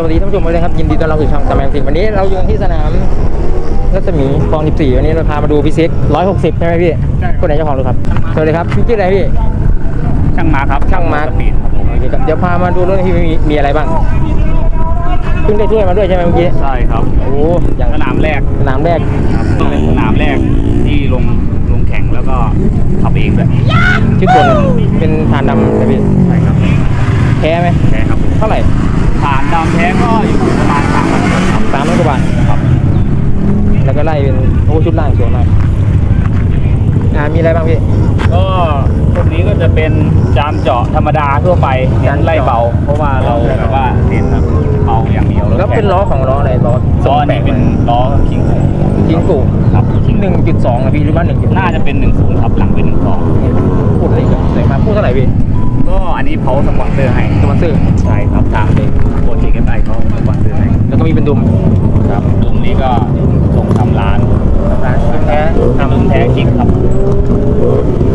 สวัสดีท่านผู้ชมเลยนะครับยินดีต้อนรับสู่ช่องตะแมงสิงวันนี้เราอยู่ที่สนามรัศมีคลอง14วันนี้เราพามาดูพี่ซิก160ใช่ไหมพี่ใช่คนไหนเจ้าของรถครับสวัสดีครับพี่ชื่ออะไรพี่ช่างมาครับช่างมาร์คสปีดครับผมโอเคครับเดี๋ยวพามาดูรถที่มีมีอะไรบ้างเพิ่งได้ถ้วยมาด้วยใช่ไหมเมื่อกี้ใช่ครับโอ้อย่างสนามแรกสนามแรกครับเป็นสนามแรกที่ลงลงแข่งแล้วก็ขับเองด้วยชื่อตัวเป็นฐานดำนะพี่ใช่ครับแท้ไหมแพ้ครับผม เท่าไหร่ฐานดำแท้ก็อยู่ประมาณสามพันครับสามร้อยกว่าบาทครับแล้วก็ไล่เป็นโอ้ชุดล่างสวยมากอ่ามีอะไรบ้างพี่ก็พวกนี้ก็จะเป็นจามเจาะธรรมดาทั่วไปเน้นไล่เบา เพราะว่าเราแบบว่าเน้นแบบเบาอย่างเดียวแล้วเป็นล้อของล้ออะไรล้อล้ออันนี้เป็นล้อคิงจิงกูครับคิงหนึ่งจุดสองอะพี่หรือว่าหนึ่งจุดน่าจะเป็นหนึ่งศูนย์ครับหลังเป็นหนึ่งสองพูดอะไรกันสวยมากพูดเท่าไหร่พี่ ก็อันนี้เขาสปอนเซอร์ให้สปอนเซอร์ใช่ครับทางโปรเจกต์ไอเขาสปอนเซอร์ให้แล้วก็มีเป็นดุมครับดุมนี้ก็ส่งทำร้านร้านเป็นแท้ทำดุมแท้คิกครับ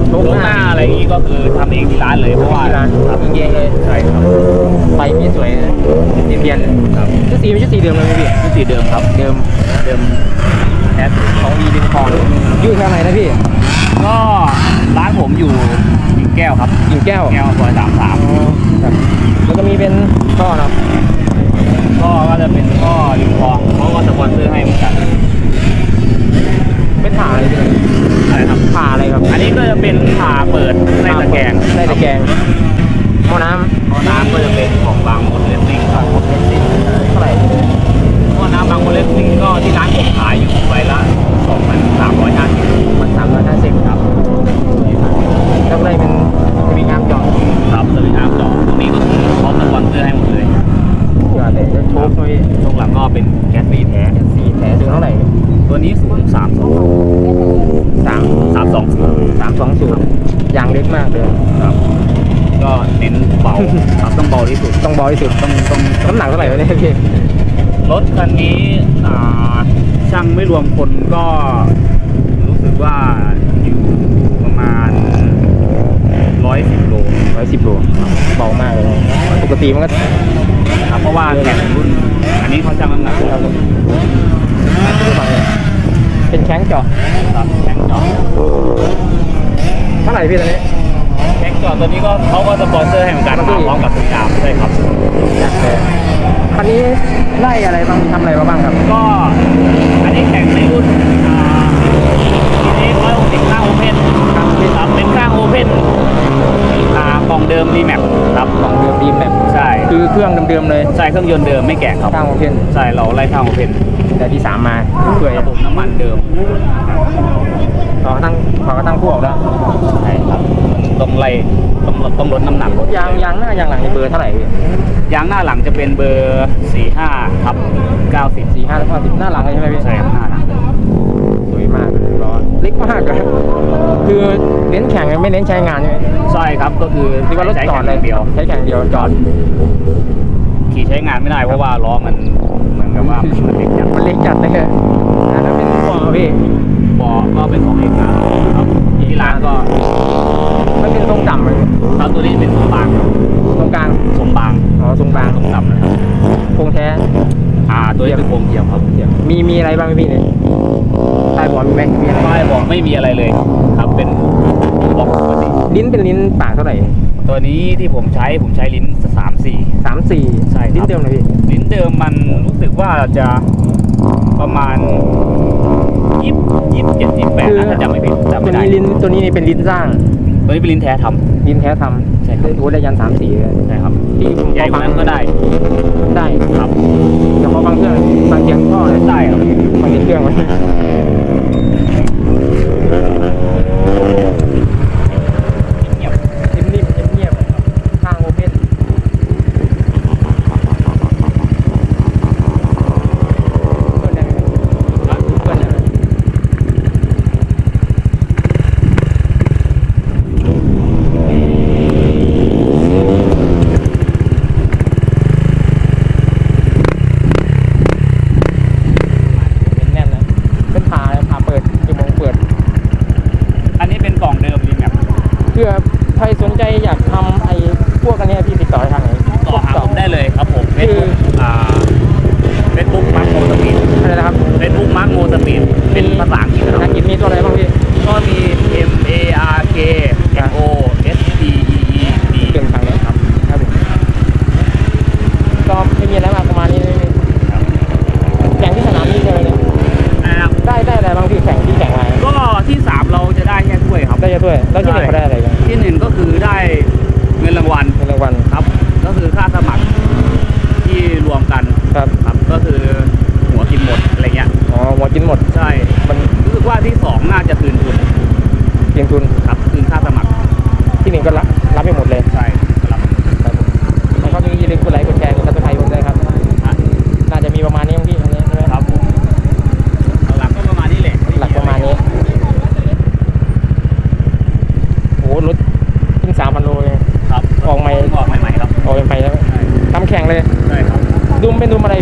โชลูคกหหน้าน้าอะไรอย่างนี้ก็คือทำเองที่ร้านเลยเพราะว่าที่ร้านครับเองเลยใช่ครับไฟมีสวยสีเพียนครับชุดสีไม่ใช่สีเดิมเลยไหมพี่ชุดสีเดิมครับเดิมเดิมแท้ของดีดินคอนอยู่แค่ไหนนะพี่ก็ ร้านผมอยู่กิ่งแก้วครับกิ่งแก้วแก้วซอยสามสามอ๋อครับแล้วก็มีเป็นท่อเนาะก็ก็จะเป็นข้อริมคลองเขาก็สปอนเซอร์ให้เหมือนกันเป็นผ่าอะไรพี่อะไรครับผ่าอะไรครับ อันนี้ก็จะเป็นผ่าเปิดในตะแกรงในตะแกรงหม้อน้ำ ตัวนี้สูง3 2สาม3 2สามสองศูนย์ยางเล็กมากเลยครับก็เน้นเบาครับต้องเบาที่สุดต้องเบาที่สุดต้องต้องน้ำหนักเท่าไหร่วะเนี่ยพี่รถคันนี้อ่าช่างไม่รวมคนก็รู้สึกว่าอยู่ประมาณ110โลร้อยสิบโลเบามากเลยปกติมันก็ครับเพราะว่าแข่งรุ่น อันนี้เขาช่างน้ำหนักครับ เป็นแข้งเจาะครับแข่งจอดเท่าไหร่พี่ตอนนี้แข่งจอดตัวนี้ก็เขาก็สปอนเซอร์ให้เหมือนกันมาพร้อมกับสยามใช่ครับคันนี้ไล่อะไรบ้างทำอะไรมาบ้างครับ ก็อันนี้แข่งในรุ่นอ่าทีนี้ร้อยหกสิบข้างโอเพนครับเป็นข้างโอเพนอ่ากล่องเดิมรีแมปครับของเดิมดีแบบใช่คือเครื่องเดิมๆเลยใช่เครื่องยนต์เดิมไม่แกะครับข้างโอเพนใช่เราไล่ข้างโอเพน แต่ที่สามมาช่วยระบบน้ำมันเดิมขอกระตั้งขอกระตั้งพวกแล้วใช่ครับมันต้องไล่ต้องลดต้องลดน้ำหนักรถยางยางหน้ายางหลังในเบอร์เท่าไหร่พี่ยางหน้าหลังจะเป็นเบอร์45ครับ90สี่ห้าแล้วก็สิบหน้าหลังเลยใช่ไหมพี่ใช่ครับหน้าหลังสวยมากเลยล้อเล็กมากเลยคือเน้นแข่งไม่เน้นใช้งานใช่ไหมใช่ครับก็คือที่ว่ารถใช้จอดเลยแข่งเดียวใช้แข่งเดียวจอดขี่ใช้งานไม่ได้เพราะว่าล้อมันเหมือนกับว่ามันเล็ก จัดมันเล็กจัดเลยอะอันนั้นเป็นฟอร์พี่เบาะก็เป็นของเอกาครับที่ร้านก็มันเป็นทรงต่ำเลยครับตัวนี้เป็นทรงบางครับตรงกลางทรงบางอ๋อทรงบางทรงต่ำนะครับโครงแท้ อ่าตัวนี้เป็นโครงเทียมครับเทียมมีมีอะไรบ้างไหมพี่เนี่ยใต้บอลมีไหมมีอะไรป้ายบอกไม่มีอะไรเลย ครับเป็นบล็อกปกติลิ้นเป็นลิ้นปากเท่าไหร่ตัวนี้ที่ผมใช้ผมใช้ลิ้นสามสี่สามสี่ใช่ครับลิ้นเดิมเลยพี่ลิ้นเดิมมันรู้สึกว่าจะ ประมาณยี่ยี่เจ็ดยี่แปดนะถ้าจำไม่ผิดจำตัไม่วได้นี้ลิ้นตัวนี้นี่เป็นลิ้นสร้าง ตัวนี้เป็นลิ้นแท้ทำลิ้นแท้ทำใช่ครับโอ้ได้ยันสามสี่เลยใช่ครับที่ผมใหญ่กว่านั้นก็ได้ได้ครับเดี๋ยวเขาฟังเครื่องฟังเสียงพ่อเลยได้ครับฟังเสียงเครื่องไว้ you have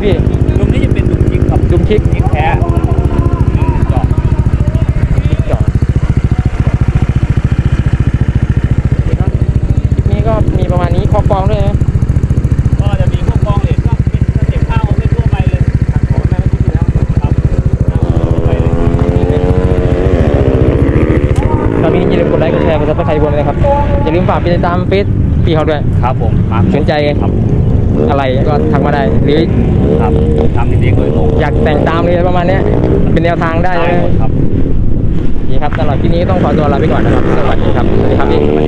พี่ดุมนี้จะเป็นดุมจิกครับดุมชิกจิกแท้หนึ่งดอกจอดคลิปนี้ก็มีประมาณนี้คอกองด้วยนะก็จะมีพวกกองเหล็กก็เป็นสเต็ปข้าวเป็นทั่วไปเลยครับผมแม่ไม่คิดอยู่แล้วครับทั่วไปเลย ตอนนี้อย่าลืมกดไลค์กดแชร์กดซับสไครต์บนเลยนะครับ อย่าลืมฝากไปติดตามเฟซพี่เขาด้วย ครับผมมาสนใจครับ อะไรก็ทักมาได้หรือครับทำเองโดยตรงอยากแต่งตามเลยประมาณเนี้ยเป็นแนวทางได้ได้เลยหมดครับ ดีครับสำหรับที่นี้ต้องขอตัวลาไปก่อนนะครับสวัสดีครับสวัสดีครับพี่สวัสดีครับ